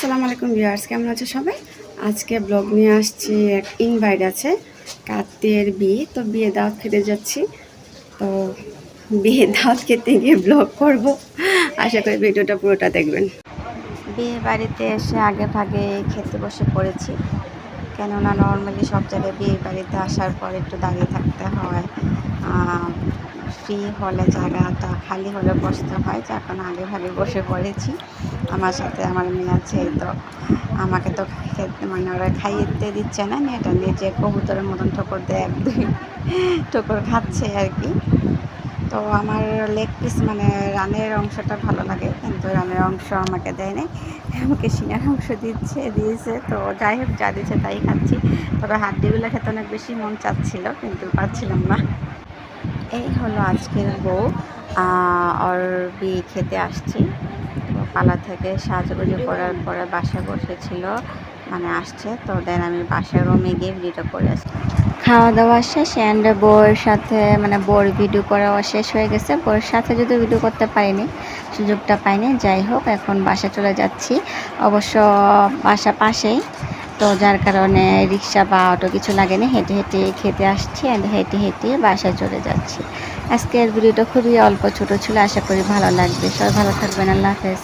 আসসালামু আলাইকুম ভিউয়ার্স, কেমন আছে সবাই? আজকে ব্লগ নিয়ে আসছি, এক ইনভাইট আছে কাতের বিয়ে। তো বিয়ে দাওয়াত খেতে যাচ্ছি। তো বিয়ে দাওয়াত খেতে গিয়ে ব্লগ করব। আশা করি ভিডিওটা পুরোটা দেখবেন। বিয়ে বাড়িতে এসে আগে ভাগে খেতে বসে পড়েছি। কেননা নর্মালি সব জায়গায় বিয়ে বাড়িতে আসার পর একটু দাঁড়িয়ে থাকতে হয়। ফ্রি হলে জায়গাটা খালি হলে বসতে হয় যে এখন আগে ভাগে বসে পড়েছি। আমার সাথে আমার মেয়ে আছে, তো আমাকে তো খেতে মানে ওরা খাইয়ে দিচ্ছে না মেয়েটা নিজে কবুতরের মতন ঠোকর দেয় এক দুই ঠোকর খাচ্ছে আর কি। তো আমার লেগ পিস মানে রানের অংশটা ভালো লাগে, কিন্তু রানের অংশ আমাকে দেয় নাই। আমাকে শিঙার অংশ দিচ্ছে, দিয়েছে, তো যাই হোক, যা দিচ্ছে তাই খাচ্ছি। তবে হাড্ডিগুলো খেতে অনেক বেশি মন চাচ্ছিল, কিন্তু পাচ্ছিলাম না। এই হলো আজকের বউ। আহ, ওর বিয়ে খেতে আসছি। পালা থেকে সাজগুজি করার পরে বাসায় বসেছিল মানে আসছে। তো দেন আমি বাসায় রুমে গিয়ে ভিডিওটা করে আসছি। খাওয়া দাওয়া শেষ অ্যান্ড বউয়ের সাথে মানে বউর ভিডিও করাও শেষ হয়ে গেছে। বউয়ের সাথে যদি ভিডিও করতে পারিনি সুযোগটা পাইনি। যাই হোক এখন বাসা চলে যাচ্ছি। অবশ্য বাসা পাশেই। তো যার কারণে রিক্সা বা অটো কিছু লাগে না হেঁটে হেঁটে খেতে আসছি অ্যান্ড হেঁটে হেঁটে বাসায় চলে যাচ্ছি। আজকের ভিডিওটা খুবই অল্প, ছোট ছিল, আশা করি ভালো লাগবে। সবাই ভালো থাকবেন, আল্লাহ হাফেজ।